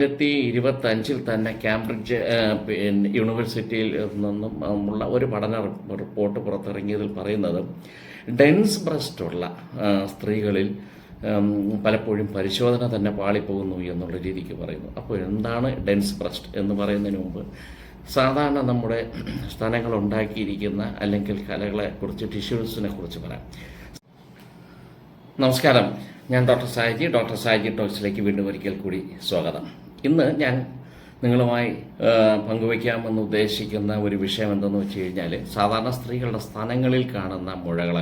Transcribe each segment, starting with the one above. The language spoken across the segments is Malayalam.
രണ്ടായിരത്തി ഇരുപത്തഞ്ചിൽ തന്നെ കാംബ്രിഡ്ജ് യൂണിവേഴ്സിറ്റിയിൽ നിന്നും ഉള്ള ഒരു പഠന റിപ്പോർട്ട് പുറത്തിറങ്ങിയതിൽ പറയുന്നത് ഡെൻസ് ബ്രസ്റ്റ് ഉള്ള സ്ത്രീകളിൽ പലപ്പോഴും പരിശോധന തന്നെ പാളിപ്പോകുന്നു എന്നുള്ള രീതിക്ക് പറയുന്നു. അപ്പോൾ എന്താണ് ഡെൻസ് ബ്രസ്റ്റ് എന്ന് പറയുന്നതിന് മുമ്പ്? സാധാരണ നമ്മുടെ സ്ഥലങ്ങൾ ഉണ്ടാക്കിയിരിക്കുന്ന അല്ലെങ്കിൽ കലകളെ കുറിച്ച് ടിഷ്യൂസിനെ കുറിച്ച് പറയാം. നമസ്കാരം. ഞാൻ ഡോക്ടർ സായിജി. ഡോക്ടർ സായിജി ടോക്സിലേക്ക് വീണ്ടും ഒരിക്കൽ കൂടി സ്വാഗതം. ഇന്ന് ഞാൻ നിങ്ങളുമായി പങ്കുവയ്ക്കാമെന്ന് ഉദ്ദേശിക്കുന്ന ഒരു വിഷയം എന്തെന്ന് വെച്ച് കഴിഞ്ഞാൽ സാധാരണ സ്ത്രീകളുടെ സ്ഥാനങ്ങളിൽ കാണുന്ന മുഴകള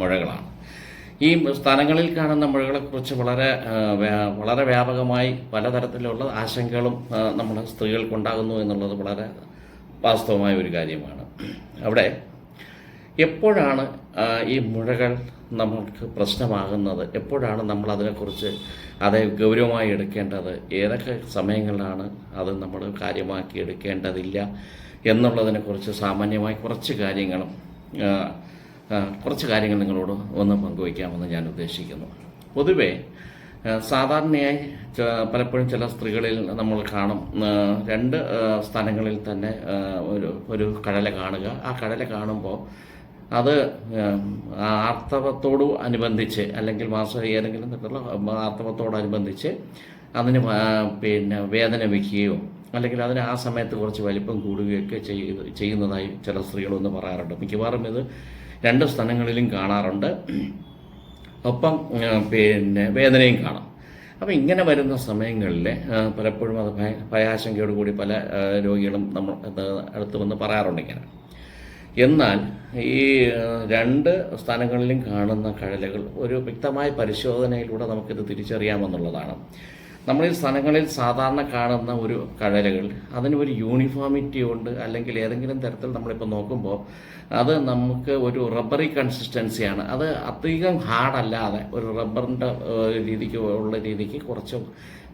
മുഴകളാണ്. ഈ സ്ഥാനങ്ങളിൽ കാണുന്ന മുഴകളെക്കുറിച്ച് വളരെ വളരെ വ്യാപകമായി പലതരത്തിലുള്ള ആശങ്കകളും നമ്മൾ സ്ത്രീകൾക്കുണ്ടാകുന്നു എന്നുള്ളത് വളരെ വാസ്തവമായ ഒരു കാര്യമാണ്. അവിടെ എപ്പോഴാണ് ഈ മുഴകൾ നമുക്ക് പ്രശ്നമാകുന്നത്? എപ്പോഴാണ് നമ്മൾ അതിനെക്കുറിച്ച് അത് ഗൗരവമായി എടുക്കേണ്ടത്? ഏതൊക്കെ സമയങ്ങളിലാണ് അത് നമ്മൾ കാര്യമാക്കി എടുക്കേണ്ടതില്ല എന്നുള്ളതിനെക്കുറിച്ച് സാമാന്യമായി കുറച്ച് കാര്യങ്ങളും കുറച്ച് കാര്യങ്ങൾ നിങ്ങളോട് ഒന്ന് പങ്കുവയ്ക്കാമെന്ന് ഞാൻ ഉദ്ദേശിക്കുന്നു. പൊതുവേ സാധാരണയായി പലപ്പോഴും ചില സ്ത്രീകളിൽ നമ്മൾ കാണും രണ്ട് സ്ഥലങ്ങളിൽ തന്നെ ഒരു ഒരു കടല കാണുക. ആ കടല കാണുമ്പോൾ അത് ആർത്തവത്തോടു അനുബന്ധിച്ച് അല്ലെങ്കിൽ മാസം ഏതെങ്കിലും തരത്തിലുള്ള ആർത്തവത്തോടനുബന്ധിച്ച് അതിന് പിന്നെ വേദന വയ്ക്കുകയോ അല്ലെങ്കിൽ അതിന് ആ സമയത്ത് കുറച്ച് വലിപ്പം കൂടുകയൊക്കെ ചെയ്ത് ചെയ്യുന്നതായി ചില സ്ത്രീകളൊന്ന് പറയാറുണ്ട്. മിക്കവാറും ഇത് രണ്ട് സ്ഥലങ്ങളിലും കാണാറുണ്ട്. ഒപ്പം പിന്നെ വേദനയും കാണാം. അപ്പോൾ ഇങ്ങനെ വരുന്ന സമയങ്ങളിൽ പലപ്പോഴും അത് ഭയ കൂടി പല രോഗികളും നമ്മൾ അടുത്ത് വന്ന് പറയാറുണ്ട് ഇങ്ങനെ. എന്നാൽ ഈ രണ്ട് സ്ഥലങ്ങളിലും കാണുന്ന കഴലുകൾ ഒരു വ്യക്തമായ പരിശോധനയിലൂടെ നമുക്കിത് തിരിച്ചറിയാമെന്നുള്ളതാണ്. നമ്മൾ ഈ സ്ഥലങ്ങളിൽ സാധാരണ കാണുന്ന ഒരു കഴലുകൾ അതിന് ഒരു യൂണിഫോമിറ്റി ഉണ്ട് അല്ലെങ്കിൽ ഏതെങ്കിലും തരത്തിൽ നമ്മളിപ്പോൾ നോക്കുമ്പോൾ അത് നമുക്ക് ഒരു റബ്ബറി കൺസിസ്റ്റൻസിയാണ്. അത് അധികം ഹാർഡല്ലാതെ ഒരു റബ്ബറിന്റെ രീതിക്ക് ഉള്ള രീതിക്ക് കുറച്ച്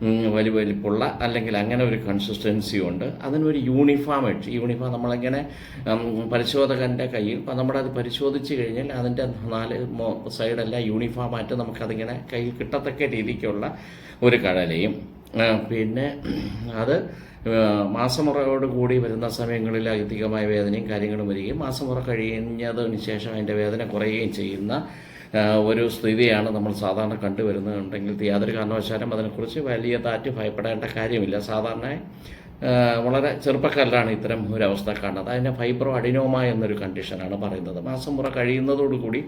വലിയ വലിപ്പുള്ള അല്ലെങ്കിൽ അങ്ങനെ ഒരു കൺസിസ്റ്റൻസി ഉണ്ട്. അതിനൊരു യൂണിഫോം ആയിട്ട് യൂണിഫോം നമ്മളിങ്ങനെ പരിശോധകന്റെ കയ്യിൽ നമ്മളത് പരിശോധിച്ച് കഴിഞ്ഞാൽ അതിന്റെ നാല് സൈഡെല്ലാം യൂണിഫോം ആയിട്ട് നമുക്കതിങ്ങനെ കയ്യിൽ കിട്ടത്തക്ക രീതിക്കുള്ള ഒരു കടലയും പിന്നെ അത് മാസമുറയോട് കൂടി വരുന്ന സമയങ്ങളിൽ അധികമായ വേദനയും കാര്യങ്ങളും വരികയും മാസമുറ കഴിഞ്ഞതിന് ശേഷം അതിന്റെ വേദന കുറയുകയും ചെയ്യുന്ന ഒരു സ്ഥിതിയാണ് നമ്മൾ സാധാരണ കണ്ടുവരുന്നുണ്ടെങ്കിൽ യാതൊരു കാരണവശാലും അതിനെക്കുറിച്ച് വലിയ താറ്റ് ഭയപ്പെടേണ്ട കാര്യമില്ല. സാധാരണ വളരെ ചെറുപ്പക്കാരിലാണ് ഇത്തരം ഒരു അവസ്ഥ കാണുന്നത്. അതിനെ ഫൈബ്രോ അഡിനോമ എന്നൊരു കണ്ടീഷനാണ് പറയുന്നത്. മാസം മുറ കഴിയുന്നതോടുകൂടി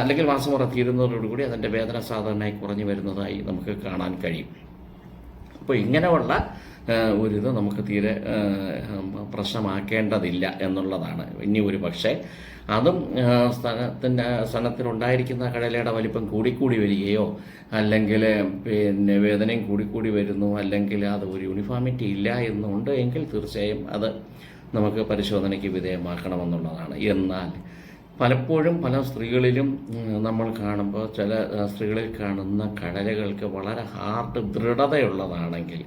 അല്ലെങ്കിൽ മാസം മുറ തീരുന്നതോടുകൂടി അതിന്റെ വേദന സാധാരണയായി കുറഞ്ഞു വരുന്നതായി നമുക്ക് കാണാൻ കഴിയും. അപ്പോൾ ഇങ്ങനെയുള്ള ഒരു ഒരിത് നമുക്ക് തീരെ പ്രശ്നമാക്കേണ്ടതില്ല എന്നുള്ളതാണ്. ഇനി ഒരു പക്ഷേ അതും സ്ഥലത്തിന്റെ സ്ഥലത്തിലുണ്ടായിരിക്കുന്ന കടലയുടെ വലിപ്പം കൂടിക്കൂടി വരികയോ അല്ലെങ്കിൽ പിന്നെ വേദനയും കൂടിക്കൂടി വരുന്നു അല്ലെങ്കിൽ അത് ഒരു യൂണിഫോമിറ്റി ഇല്ല എന്നുണ്ട് എങ്കിൽ തീർച്ചയായും അത് നമുക്ക് പരിശോധനയ്ക്ക് വിധേയമാക്കണമെന്നുള്ളതാണ്. എന്നാൽ പലപ്പോഴും പല സ്ത്രീകളിലും നമ്മൾ കാണുമ്പോൾ ചില സ്ത്രീകളിൽ കാണുന്ന കടലകൾക്ക് വളരെ ഹാർട്ട് ദൃഢതയുള്ളതാണെങ്കിൽ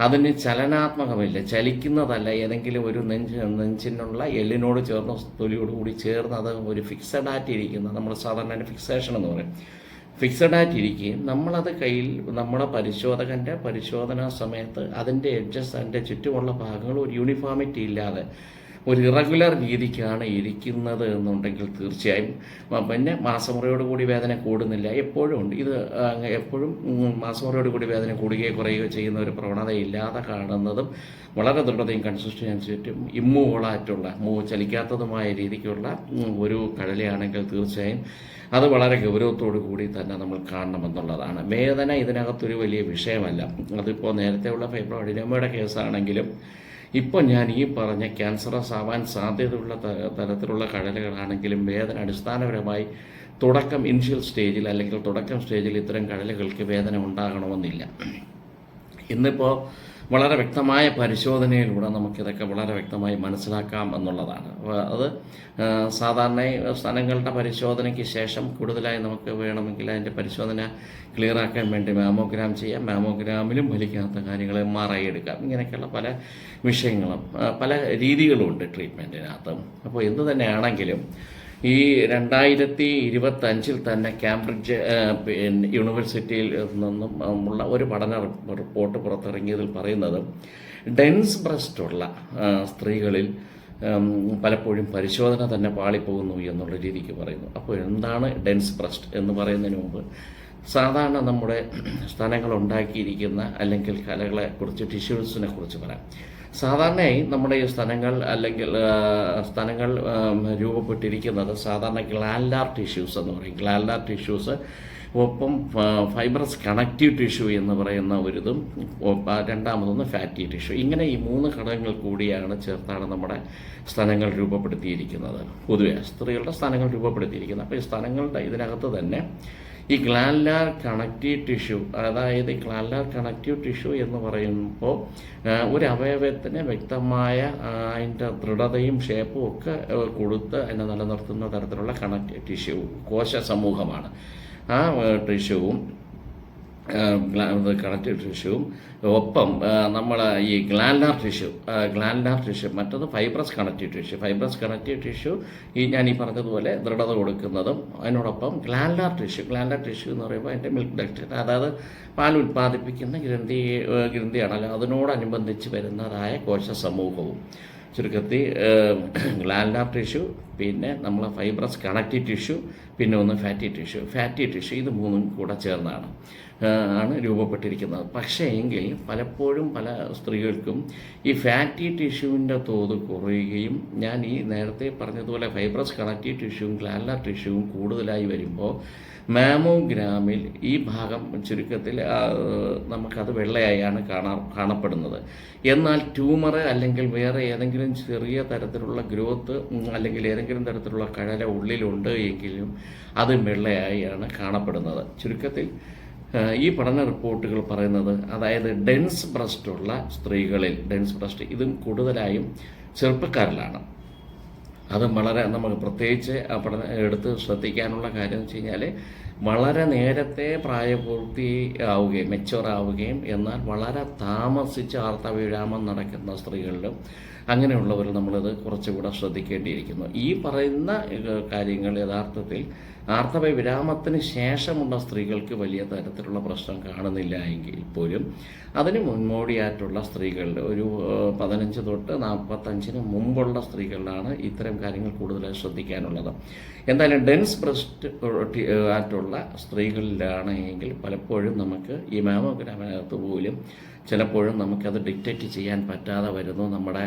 അതിന് ചലനാത്മകമില്ല. ചലിക്കുന്നതല്ല. ഏതെങ്കിലും ഒരു നെഞ്ച് നെഞ്ചിനുള്ള എല്ലിനോട് ചേർന്ന തൊലിയോട് കൂടി ചേർന്ന് അത് ഒരു ഫിക്സഡ് ആയിട്ടിരിക്കുന്ന നമ്മൾ സാധാരണ ഫിക്സേഷൻ എന്ന് പറയും. ഫിക്സഡ് ആയിട്ടിരിക്കുകയും നമ്മളത് കയ്യിൽ നമ്മുടെ പരിശോധകന്റെ പരിശോധനാ സമയത്ത് അതിന്റെ എഡ്ജസ് അതിന്റെ ചുറ്റുമുള്ള ഭാഗങ്ങൾ ഒരു യൂണിഫോമിറ്റി ഇല്ലാതെ ഒരു ഇറഗുലർ രീതിക്കാണ് ഇരിക്കുന്നത് എന്നുണ്ടെങ്കിൽ തീർച്ചയായും. പിന്നെ മാസമുറയോട് കൂടി വേദന കൂടുന്നില്ല. എപ്പോഴും ഉണ്ട്. ഇത് എപ്പോഴും മാസമുറയോട് കൂടി വേദന കൂടുകയോ കുറയുകയോ ചെയ്യുന്ന ഒരു പ്രവണത ഇല്ലാതെ കാണുന്നതും വളരെ ദൃഢതയും കൺസിസ്റ്റൻസിറ്റും ഇമ്മൂവളായിട്ടുള്ള മൂ ചലിക്കാത്തതുമായ രീതിക്കുള്ള ഒരു കടലയാണെങ്കിൽ തീർച്ചയായും അത് വളരെ ഗൗരവത്തോടു കൂടി തന്നെ നമ്മൾ കാണണമെന്നുള്ളതാണ്. വേദന ഇതിനകത്തൊരു വലിയ വിഷയമല്ല. അതിപ്പോൾ നേരത്തെയുള്ള ഫൈബ്രോഡിനോമയുടെ കേസാണെങ്കിലും ഇപ്പോൾ ഞാൻ ഈ പറഞ്ഞ ക്യാൻസറസ് ആവാൻ സാധ്യതയുള്ള തരത്തിലുള്ള കടലുകളാണെങ്കിലും വേദന അടിസ്ഥാനപരമായി തുടക്കം ഇനിഷ്യൽ സ്റ്റേജിൽ അല്ലെങ്കിൽ തുടക്കം സ്റ്റേജിൽ ഇത്തരം കടലുകൾക്ക് വേദന ഉണ്ടാകണമെന്നില്ല. ഇന്നിപ്പോൾ വളരെ വ്യക്തമായ പരിശോധനയിലൂടെ നമുക്കിതൊക്കെ വളരെ വ്യക്തമായി മനസ്സിലാക്കാം എന്നുള്ളതാണ്. അത് സാധാരണ സ്ഥലങ്ങളുടെ പരിശോധനയ്ക്ക് ശേഷം കൂടുതലായി നമുക്ക് വേണമെങ്കിൽ അതിന്റെ പരിശോധന ക്ലിയറാക്കാൻ വേണ്ടി മാമോഗ്രാം ചെയ്യാം. മാമോഗ്രാമിലും ഫലിക്കാത്ത കാര്യങ്ങൾ എം ആർ ഐ എടുക്കാം ഇങ്ങനെയൊക്കെയുള്ള പല വിഷയങ്ങളും പല രീതികളുമുണ്ട് ട്രീറ്റ്മെന്റിനകത്ത്. അപ്പോൾ എന്ത് തന്നെയാണെങ്കിലും ഈ രണ്ടായിരത്തി ഇരുപത്തി അഞ്ചിൽ തന്നെ കാംബ്രിഡ്ജ് യൂണിവേഴ്സിറ്റിയിൽ നിന്നും ഉള്ള ഒരു പഠന റിപ്പോർട്ട് പുറത്തിറങ്ങിയതിൽ പറയുന്നത് ഡെൻസ് ബ്രസ്റ്റുള്ള സ്ത്രീകളിൽ പലപ്പോഴും പരിശോധന തന്നെ പാളിപ്പോകുന്നു എന്നുള്ള രീതിക്ക് പറയുന്നു. അപ്പോൾ എന്താണ് ഡെൻസ് ബ്രസ്റ്റ് എന്ന് പറയുന്നതിന് മുമ്പ് സാധാരണ നമ്മുടെ സ്ഥലങ്ങൾ ഉണ്ടാക്കിയിരിക്കുന്ന അല്ലെങ്കിൽ കലകളെ കുറിച്ച് ടിഷ്യൂസിനെ കുറിച്ച് പറയാം. സാധാരണയായി നമ്മുടെ ഈ സ്ഥലങ്ങൾ അല്ലെങ്കിൽ സ്ഥലങ്ങൾ രൂപപ്പെട്ടിരിക്കുന്നത് സാധാരണ ഗ്ലാൻഡാർ ടിഷ്യൂസ് എന്ന് പറയും. ഗ്ലാൻഡാർ ടിഷ്യൂസ് ഒപ്പം ഫൈബ്രസ് കണക്റ്റീവ് ടിഷ്യൂ എന്ന് പറയുന്ന ഒരിതും രണ്ടാമതൊന്ന് ഫാറ്റി ടിഷ്യൂ. ഇങ്ങനെ ഈ മൂന്ന് ഘടകങ്ങൾ കൂടിയാണ് ചേർത്താണ് നമ്മുടെ സ്ഥലങ്ങൾ രൂപപ്പെടുത്തിയിരിക്കുന്നത്. പൊതുവെ സ്ത്രീകളുടെ സ്ഥലങ്ങൾ രൂപപ്പെടുത്തിയിരിക്കുന്നത്. അപ്പോൾ ഈ സ്ഥലങ്ങളുടെ ഇതിനകത്ത് തന്നെ ഈ ഗ്ലാൻലാർ കണക്റ്റീവ് ടിഷ്യൂ അതായത് ഈ ഗ്ലാൻലാർ കണക്റ്റീവ് ടിഷ്യൂ എന്ന് പറയുമ്പോൾ ഒരു അവയവത്തിന് വ്യക്തമായ അതിന്റെ ദൃഢതയും ഷേപ്പും ഒക്കെ കൊടുത്ത് അതിനെ നിലനിർത്തുന്ന തരത്തിലുള്ള കണക്റ്റീവ് ടിഷ്യൂ കോശ സമൂഹമാണ്. ആ ടിഷ്യൂവും കണക്റ്റീവ് ടിഷ്യൂവും ഒപ്പം നമ്മൾ ഈ ഗ്ലാൻഡാർ ടിഷ്യൂ ഗ്ലാൻഡാർ ടിഷ്യൂ മറ്റത് fibrous connective tissue. Fibrous connective tissue ഈ ഞാൻ ഈ പറഞ്ഞതുപോലെ ദൃഢത കൊടുക്കുന്നതും അതിനോടൊപ്പം ഗ്ലാൻഡാർ ടിഷ്യൂ. ഗ്ലാൻഡാർ ടിഷ്യൂ എന്ന് പറയുമ്പോൾ അതിന്റെ മിൽക്ക് ഡക്റ്റ് അതായത് പാൽ ഉൽപ്പാദിപ്പിക്കുന്ന ഗ്രന്ഥി ഗ്രന്ഥിയാണല്ലോ അതിനോടനുബന്ധിച്ച് വരുന്നതായ കോശ സമൂഹവും. ചുരുക്കത്തിൽ ഗ്ലാൻഡാർ ടിഷ്യൂ പിന്നെ നമ്മൾ ഫൈബ്രസ് കണക്റ്റീവ് ടിഷ്യൂ പിന്നെ ഒന്ന് ഫാറ്റി ടിഷ്യൂ ഫാറ്റി ടിഷ്യൂ ഇത് മൂന്നും കൂടെ ചേർന്നാണ്. ആണ് രൂപപ്പെട്ടിരിക്കുന്നത്. പക്ഷേ എങ്കിൽ പലപ്പോഴും പല സ്ത്രീകൾക്കും ഈ ഫാറ്റി ടിഷ്യൂവിന്റെ തോത് കുറയുകയും ഞാൻ ഈ നേരത്തെ പറഞ്ഞതുപോലെ ഫൈബ്രസ് കണക്റ്റീവ് ടിഷ്യൂവും ഗ്ലാൻഡാർ ടിഷ്യൂവും കൂടുതലായി വരുമ്പോൾ മാമോഗ്രാമിൽ ഈ ഭാഗം ചുരുക്കത്തിൽ നമുക്കത് വെള്ളയായാണ് കാണാ കാണപ്പെടുന്നത്. എന്നാൽ ട്യൂമർ അല്ലെങ്കിൽ വേറെ ഏതെങ്കിലും ചെറിയ തരത്തിലുള്ള ഗ്രോത്ത് അല്ലെങ്കിൽ ഏതെങ്കിലും തരത്തിലുള്ള കഴല ഉള്ളിലുണ്ട് എങ്കിലും അത് വെള്ളയായാണ് കാണപ്പെടുന്നത്. ചുരുക്കത്തിൽ ഈ പഠന റിപ്പോർട്ടുകൾ പറയുന്നത് അതായത് ഡെൻസ് ബ്രസ്റ്റ് ഉള്ള സ്ത്രീകളിൽ ഡെൻസ് ബ്രസ്റ്റ് ഇതും കൂടുതലായും ചെറുപ്പക്കാരിലാണ്. അത് വളരെ നമുക്ക് പ്രത്യേകിച്ച് പഠനം എടുത്ത് ശ്രദ്ധിക്കാനുള്ള കാര്യം എന്ന് വെച്ച് കഴിഞ്ഞാൽ വളരെ നേരത്തെ പ്രായപൂർത്തി ആവുകയും മെച്ചുവർ ആവുകയും എന്നാൽ വളരെ താമസിച്ച് ആർത്തവിരാമം നടക്കുന്ന സ്ത്രീകളിലും അങ്ങനെയുള്ളവർ നമ്മളത് കുറച്ചുകൂടെ ശ്രദ്ധിക്കേണ്ടിയിരിക്കുന്നു. ഈ പറയുന്ന കാര്യങ്ങൾ യഥാർത്ഥത്തിൽ ആർത്തവ വിരാമത്തിന് ശേഷമുള്ള സ്ത്രീകൾക്ക് വലിയ തരത്തിലുള്ള പ്രശ്നം കാണുന്നില്ല എങ്കിൽ പോലും അതിന് മുൻമോടിയായിട്ടുള്ള സ്ത്രീകളുടെ ഒരു പതിനഞ്ച് തൊട്ട് നാൽപ്പത്തഞ്ചിന് മുമ്പുള്ള സ്ത്രീകളിലാണ് ഇത്തരം കാര്യങ്ങൾ കൂടുതലായി ശ്രദ്ധിക്കാനുള്ളത്. എന്തായാലും ഡെൻസ് ബ്രസ്റ്റ് ആയിട്ടുള്ള സ്ത്രീകളിലാണ് എങ്കിൽ പലപ്പോഴും നമുക്ക് ഈ മാമോഗ്രാമിനകത്ത് പോലും ചിലപ്പോഴും നമുക്കത് ഡിക്റ്റേറ്റ് ചെയ്യാൻ പറ്റാതെ വരുന്നു. നമ്മുടെ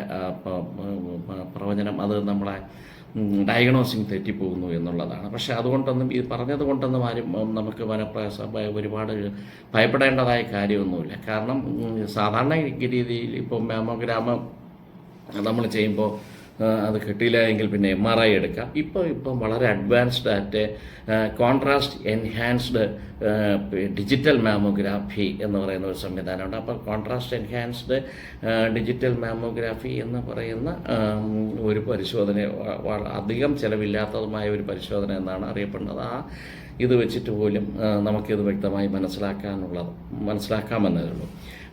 പ്രവചനം അത് നമ്മളെ ഡയഗ്നോസിങ് തെറ്റിപ്പോകുന്നു എന്നുള്ളതാണ്. പക്ഷെ അതുകൊണ്ടൊന്നും ഈ പറഞ്ഞത് കൊണ്ടൊന്നും ആരും നമുക്ക് വനപ്രയാസ ഒരുപാട് ഭയപ്പെടേണ്ടതായ കാര്യമൊന്നുമില്ല. കാരണം സാധാരണ രീതിയിൽ ഇപ്പോൾ മാമോഗ്രാമം നമ്മൾ ചെയ്യുമ്പോൾ അത് കിട്ടിയില്ല എങ്കിൽ പിന്നെ എം ആർ ഐ എടുക്കാം. ഇപ്പോൾ ഇപ്പം വളരെ advanced at contrast enhanced digital mammography എന്ന് പറയുന്ന ഒരു സംവിധാനമുണ്ട്. അപ്പോൾ കോൺട്രാസ്റ്റ് എൻഹാൻസ്ഡ് ഡിജിറ്റൽ മാമോഗ്രാഫി എന്ന് പറയുന്ന ഒരു പരിശോധന അധികം ചിലവില്ലാത്തതുമായ ഒരു പരിശോധന എന്നാണ് അറിയപ്പെടുന്നത്. ആ ഇത് വെച്ചിട്ട് പോലും നമുക്കിത് വ്യക്തമായി മനസ്സിലാക്കാനുള്ളത് മനസ്സിലാക്കാമെന്നേ ഉള്ളൂ.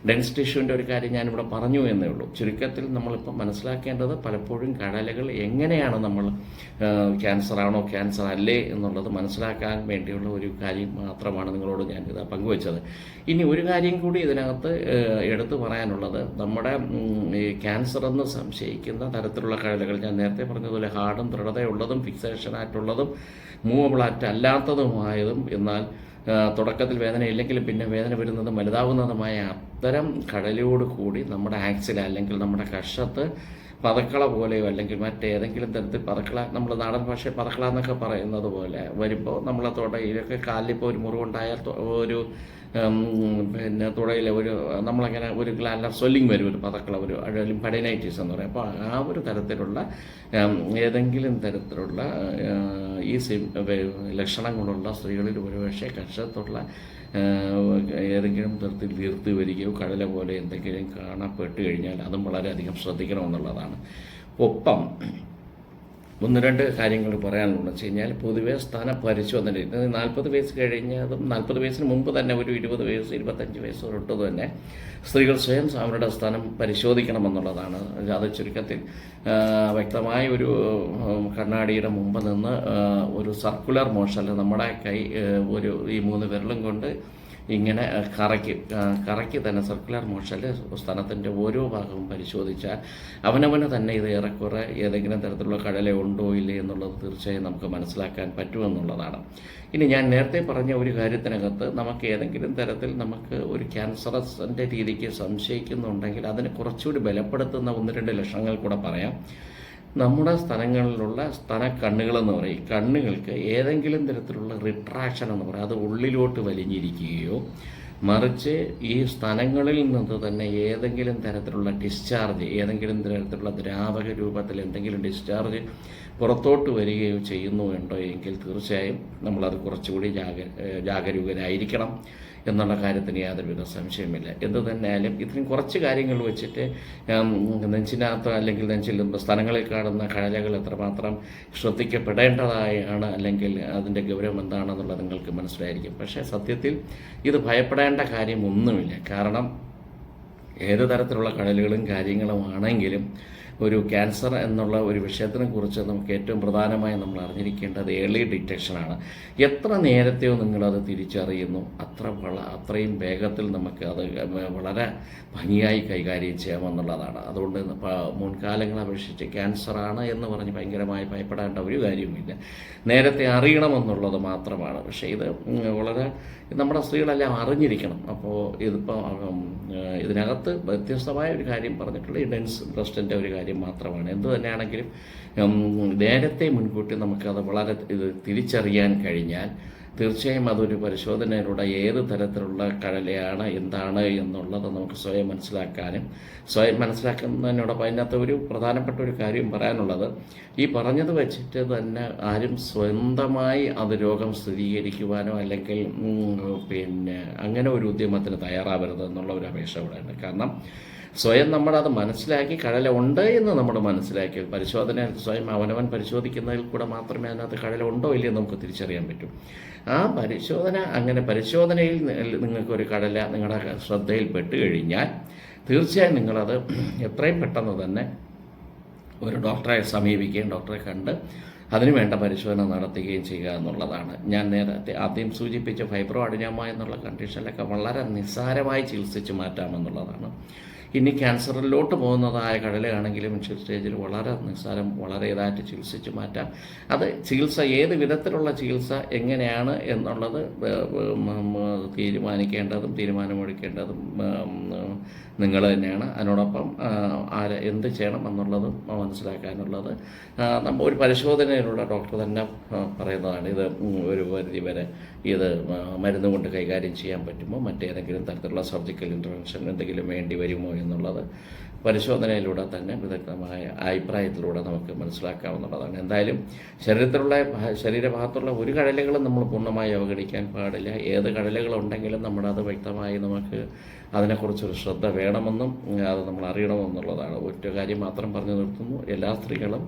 ഡെൻസ് ടിഷ്യൂവിന്റെ ഒരു കാര്യം ഞാനിവിടെ പറഞ്ഞു എന്നേ ഉള്ളൂ. ചുരുക്കത്തിൽ നമ്മളിപ്പോൾ മനസ്സിലാക്കേണ്ടത് പലപ്പോഴും കടലകൾ എങ്ങനെയാണ് നമ്മൾ ക്യാൻസർ ആണോ ക്യാൻസർ അല്ലേ എന്നുള്ളത് മനസ്സിലാക്കാൻ വേണ്ടിയുള്ള ഒരു കാര്യം മാത്രമാണ് നിങ്ങളോട് ഞാൻ ഇത് പങ്കുവച്ചത്. ഇനി ഒരു കാര്യം കൂടി ഇതിനകത്ത് എടുത്തു പറയാനുള്ളത്. നമ്മുടെ ഈ ക്യാൻസർ എന്ന് സംശയിക്കുന്ന തരത്തിലുള്ള കടലകൾ ഞാൻ നേരത്തെ പറഞ്ഞതുപോലെ ഹാർഡും ദൃഢതയുള്ളതും മൂവബിൾ ആയിട്ട് അല്ലാത്തതുമായതും എന്നാൽ തുടക്കത്തിൽ വേദന ഇല്ലെങ്കിലും പിന്നെ വേദന വരുന്നതും വലുതാവുന്നതുമായ അത്തരം കടലിയോട് കൂടി നമ്മുടെ ആക്സിൽ അല്ലെങ്കിൽ നമ്മുടെ കഷത്ത് പതക്കള പോലെയോ അല്ലെങ്കിൽ മറ്റേതെങ്കിലും തരത്തിൽ പറക്കള നമ്മൾ നാടൻ ഭാഷയിൽ പറക്കള എന്നൊക്കെ പറയുന്നത് പോലെ വരുമ്പോൾ നമ്മളെ തുടയിലൊക്കെ കാലിലിപ്പോൾ ഒരു മുറിവുണ്ടായാൽ ഒരു പിന്നെ തുടയിൽ ഒരു നമ്മളങ്ങനെ ഒരു ഗ്ലാൻഡർ സ്വെല്ലിങ് വരും ഒരു പതക്കള ഒരു ലിംഫഡിനൈറ്റിസ് എന്ന് പറയും. അപ്പോൾ ആ ഒരു തരത്തിലുള്ള ഏതെങ്കിലും തരത്തിലുള്ള ഈ ലക്ഷണങ്ങളുള്ള സ്ത്രീകളിൽ ഒരുപക്ഷെ കക്ഷത്തുള്ള ഏതെങ്കിലും തരത്തിൽ വീർത്ത് വരികയോ കടല പോലെ എന്തെങ്കിലും കാണപ്പെട്ട് കഴിഞ്ഞാൽ അതും വളരെയധികം ശ്രദ്ധിക്കണമെന്നുള്ളതാണ്. ഒപ്പം ഒന്ന് രണ്ട് കാര്യങ്ങൾ പറയാനുള്ളതെന്ന് വെച്ച് കഴിഞ്ഞാൽ പൊതുവെ സ്ഥാന പരിശോധന നാൽപ്പത് വയസ്സ് കഴിഞ്ഞതും നാൽപ്പത് വയസ്സിന് മുമ്പ് തന്നെ ഒരു ഇരുപത് വയസ്സ് ഇരുപത്തഞ്ച് വയസ്സ് തൊട്ട് തന്നെ സ്ത്രീകൾ സ്വയം അവരുടെ സ്ഥാനം പരിശോധിക്കണമെന്നുള്ളതാണ്. അത് ചുരുക്കത്തിൽ വ്യക്തമായ ഒരു കണ്ണാടിയുടെ മുമ്പ് നിന്ന് ഒരു സർക്കുലർ മോഷൻ നമ്മുടെ കൈ ഒരു ഈ മൂന്ന് വിരലും കൊണ്ട് ഇങ്ങനെ കറക്കി കറക്കി തന്നെ സർക്കുലർ മോഷനിൽ സ്ഥലത്തിന്റെ ഓരോ ഭാഗവും പരിശോധിച്ചാൽ അവനവന് തന്നെ ഇത് ഏറെക്കുറെ ഏതെങ്കിലും തരത്തിലുള്ള കടല ഉണ്ടോ ഇല്ലേ എന്നുള്ളത് തീർച്ചയായും നമുക്ക് മനസ്സിലാക്കാൻ പറ്റുമെന്നുള്ളതാണ്. ഇനി ഞാൻ നേരത്തെ പറഞ്ഞ ഒരു കാര്യത്തിനകത്ത് നമുക്ക് ഏതെങ്കിലും തരത്തിൽ നമുക്ക് ഒരു ക്യാൻസറസിന്റെ രീതിക്ക് സംശയിക്കുന്നുണ്ടെങ്കിൽ അതിനെ കുറച്ചുകൂടി ബലപ്പെടുത്തുന്ന ഒന്ന് രണ്ട് ലക്ഷണങ്ങൾ കൂടെ പറയാം. നമ്മുടെ സ്ഥലങ്ങളിലുള്ള സ്ഥല കണ്ണുകളെന്ന് പറയും കണ്ണുകൾക്ക് ഏതെങ്കിലും തരത്തിലുള്ള റിട്രാക്ഷൻ എന്ന് പറയും. അത് ഉള്ളിലോട്ട് വലിഞ്ഞിരിക്കുകയോ മറിച്ച് ഈ സ്ഥലങ്ങളിൽ നിന്ന് തന്നെ ഏതെങ്കിലും തരത്തിലുള്ള ഡിസ്ചാർജ് ഏതെങ്കിലും തരത്തിലുള്ള ദ്രാവക രൂപത്തിൽ എന്തെങ്കിലും ഡിസ്ചാർജ് പുറത്തോട്ട് വരികയോ ചെയ്യുന്നു ഉണ്ടോ എങ്കിൽ തീർച്ചയായും നമ്മളത് കുറച്ചുകൂടി ജാഗ ജാഗരൂകരായിരിക്കണം. എന്നുള്ള കാര്യത്തിന് യാതൊരുവിധ സംശയമില്ല എന്ത് തന്നെയായാലും ഇത്രയും കുറച്ച് കാര്യങ്ങൾ വെച്ചിട്ട് നെഞ്ചിനകത്ത് അല്ലെങ്കിൽ നെഞ്ചിൽ സ്ഥലങ്ങളിൽ കാണുന്ന കഴലകൾ എത്രമാത്രം ശ്രദ്ധിക്കപ്പെടേണ്ടതായാണ് അല്ലെങ്കിൽ അതിന്റെ ഗൗരവം എന്താണെന്നുള്ളത് നിങ്ങൾക്ക് മനസ്സിലായിരിക്കും. പക്ഷേ സത്യത്തിൽ ഇത് ഭയപ്പെടേണ്ട കാര്യമൊന്നുമില്ല. കാരണം ഏത് തരത്തിലുള്ള കടലുകളും കാര്യങ്ങളും ആണെങ്കിലും ഒരു ക്യാൻസർ എന്നുള്ള ഒരു വിഷയത്തിനെ കുറിച്ച് നമുക്ക് ഏറ്റവും പ്രധാനമായി നമ്മൾ അറിഞ്ഞിരിക്കേണ്ടത് ഏർലി ഡിറ്റക്ഷനാണ് എത്ര നേരത്തെയോ നിങ്ങളത് തിരിച്ചറിയുന്നു? അത്ര വള അത്രയും വേഗത്തിൽ നമുക്ക് അത് വളരെ ഭംഗിയായി കൈകാര്യം ചെയ്യാമെന്നുള്ളതാണ്. അതുകൊണ്ട് മുൻകാലങ്ങളെ അപേക്ഷിച്ച് ക്യാൻസറാണ് എന്ന് പറഞ്ഞ് ഭയങ്കരമായി ഭയപ്പെടേണ്ട ഒരു കാര്യവുമില്ല. നേരത്തെ അറിയണമെന്നുള്ളത് മാത്രമാണ്. പക്ഷേ ഇത് വളരെ നമ്മുടെ സ്ത്രീകളെല്ലാം അറിഞ്ഞിരിക്കണം. അപ്പോൾ ഇതിപ്പോൾ ഇതിനകത്ത് വ്യത്യസ്തമായ ഒരു കാര്യം പറഞ്ഞിട്ടുള്ള ഈ ഡെൻസ് ബ്രസ്റ്റിന്റെ ഒരു കാര്യം മാത്രമാണ്. എന്തു തന്നെയാണെങ്കിലും നേരത്തെ മുൻകൂട്ടി നമുക്കത് വളരെ ഇത് തിരിച്ചറിയാൻ കഴിഞ്ഞാൽ തീർച്ചയായും അതൊരു പരിശോധനയിലൂടെ ഏത് തരത്തിലുള്ള കടലയാണ് എന്താണ് എന്നുള്ളത് നമുക്ക് സ്വയം മനസ്സിലാക്കാനും സ്വയം മനസ്സിലാക്കുന്നതിനോടൊപ്പം അതിനകത്ത് ഒരു പ്രധാനപ്പെട്ട ഒരു കാര്യം പറയാനുള്ളത്. ഈ പറഞ്ഞത് വെച്ചിട്ട് തന്നെ ആരും സ്വന്തമായി അത് രോഗം സ്ഥിരീകരിക്കുവാനോ അല്ലെങ്കിൽ പിന്നെ അങ്ങനെ ഒരു ഉദ്യമത്തിന് തയ്യാറാവരുത് എന്നുള്ള ഒരു അപേക്ഷ കാരണം സ്വയം നമ്മളത് മനസ്സിലാക്കി കടല ഉണ്ട് എന്ന് നമ്മൾ മനസ്സിലാക്കി. പരിശോധന സ്വയം അവനവൻ പരിശോധിക്കുന്നതിൽ കൂടെ മാത്രമേ അതിനകത്ത് കടല ഉണ്ടോ ഇല്ലയോ നമുക്ക് തിരിച്ചറിയാൻ പറ്റും. ആ പരിശോധന അങ്ങനെ പരിശോധനയിൽ നിങ്ങൾക്കൊരു കടല നിങ്ങളുടെ ശ്രദ്ധയിൽ പെട്ട് കഴിഞ്ഞാൽ തീർച്ചയായും നിങ്ങളത് എത്രയും പെട്ടെന്ന് തന്നെ ഒരു ഡോക്ടറെ സമീപിക്കുകയും ഡോക്ടറെ കണ്ട് അതിനു വേണ്ട പരിശോധന നടത്തുകയും ചെയ്യുക എന്നുള്ളതാണ്. ഞാൻ നേരത്തെ ആദ്യം സൂചിപ്പിച്ച ഫൈബ്രോ അഡിനോമ എന്നുള്ള കണ്ടീഷനിലൊക്കെ വളരെ നിസ്സാരമായി ചികിത്സിച്ച് മാറ്റാമെന്നുള്ളതാണ്. ഇനി ക്യാൻസറിലോട്ട് പോകുന്നതായ കടലയാണെങ്കിലും ഇനിഷ്യൽ സ്റ്റേജിൽ വളരെ നിസ്സാരം വളരെ ഇതായിട്ട് ചികിത്സിച്ച് മാറ്റാം. അത് ചികിത്സ ഏത് വിധത്തിലുള്ള ചികിത്സ എങ്ങനെയാണ് എന്നുള്ളത് തീരുമാനിക്കേണ്ടതും തീരുമാനമെടുക്കേണ്ടതും നിങ്ങൾ തന്നെയാണ്. അതിനോടൊപ്പം ആര് എന്ത് ചെയ്യണം എന്നുള്ളതും മനസ്സിലാക്കാനുള്ളത്. ഒരു പരിശോധനയിലൂടെ ഡോക്ടർ തന്നെ പറയുന്നതാണ്. ഇത് ഒരു പരിധി വരെ ഇത് മരുന്ന് കൊണ്ട് കൈകാര്യം ചെയ്യാൻ പറ്റുമോ? മറ്റേതെങ്കിലും തരത്തിലുള്ള സർജിക്കൽ ഇന്റർവെൻഷൻ എന്തെങ്കിലും വേണ്ടി വരുമോ എന്നുള്ളത് പരിശോധനയിലൂടെ തന്നെ വിദഗ്ധമായ അഭിപ്രായത്തിലൂടെ നമുക്ക് മനസ്സിലാക്കാവുന്നതാണ്. എന്തായാലും ശരീരത്തിലുള്ള ശരീരഭാഗത്തുള്ള ഒരു കടലുകളും നമ്മൾ പൂർണമായി അവഗണിക്കാൻ പാടില്ല. ഏത് കടലുകളുണ്ടെങ്കിലും നമ്മളത് വ്യക്തമായി നമുക്ക് അതിനെക്കുറിച്ചൊരു ശ്രദ്ധ വേണമെന്നും അത് നമ്മൾ അറിയണമെന്നുള്ളതാണ് ഒറ്റ കാര്യം മാത്രം പറഞ്ഞു നിർത്തുന്നു. എല്ലാ സ്ത്രീകളും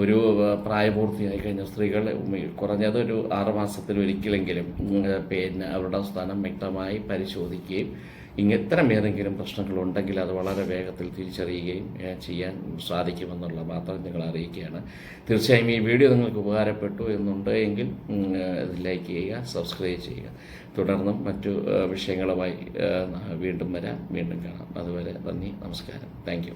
ഒരു പ്രായപൂർത്തിയായി കഴിഞ്ഞ സ്ത്രീകൾ കുറഞ്ഞത് ഒരു ആറുമാസത്തിൽ ഒരിക്കലെങ്കിലും പിന്നെ അവരുടെ സ്ഥാനം വ്യക്തമായി പരിശോധിക്കുകയും ഇങ്ങ ഇത്തരം ഏതെങ്കിലും പ്രശ്നങ്ങളുണ്ടെങ്കിൽ അത് വളരെ വേഗത്തിൽ തിരിച്ചറിയുകയും ചെയ്യാൻ സാധിക്കുമെന്നുള്ള മാത്രം നിങ്ങൾ അറിയിക്കുകയാണ്. തീർച്ചയായും ഈ വീഡിയോ നിങ്ങൾക്ക് ഉപകാരപ്പെട്ടു എന്നുണ്ട് എങ്കിൽ ലൈക്ക് ചെയ്യുക സബ്സ്ക്രൈബ് ചെയ്യുക. തുടർന്നും മറ്റു വിഷയങ്ങളുമായി വീണ്ടും വരാം. വീണ്ടും കാണാം. അതുവരെ നന്ദി നമസ്കാരം. താങ്ക്